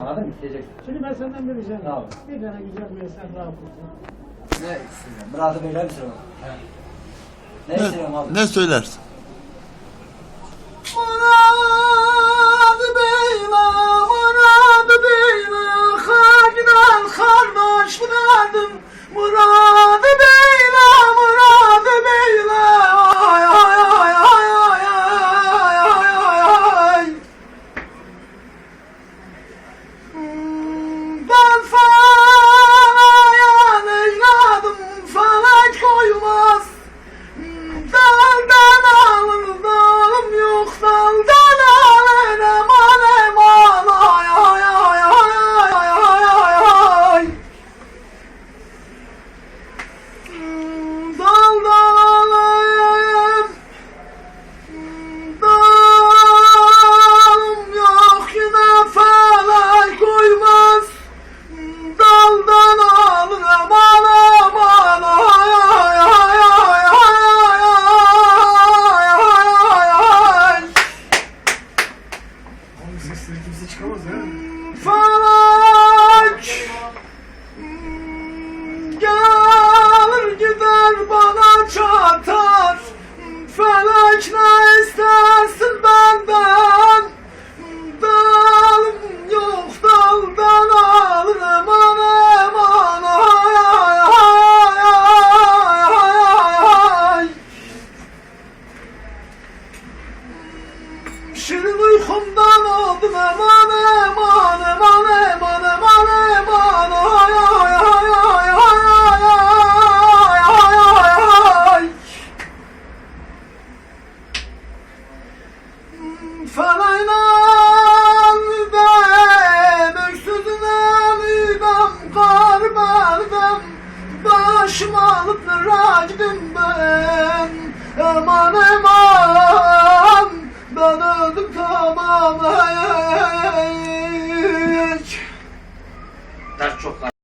Anladın mı? İsteyeceksin. Şimdi ben senden bir ricam Tamam. Bir tane güzel bir eser daha okursun. Ne istiyorsun? Murat'ı böyle mi söylüyorsun? Ne istiyorsun abi? Ne söylersin? Murat beyla, Murat beyla, Hakdan kardeş Murat'ım. Murat çıkamaz ya. Felek hmm, gelir gider bana çatar Felek ne istersin benden Şirin uykumdan oldum aman aman aman aman aman aman ay ay ay ay ay ay ay ay ay. Ay Felaylan ben öksüzüne midem kar verdim Başımı alıp racdım отчет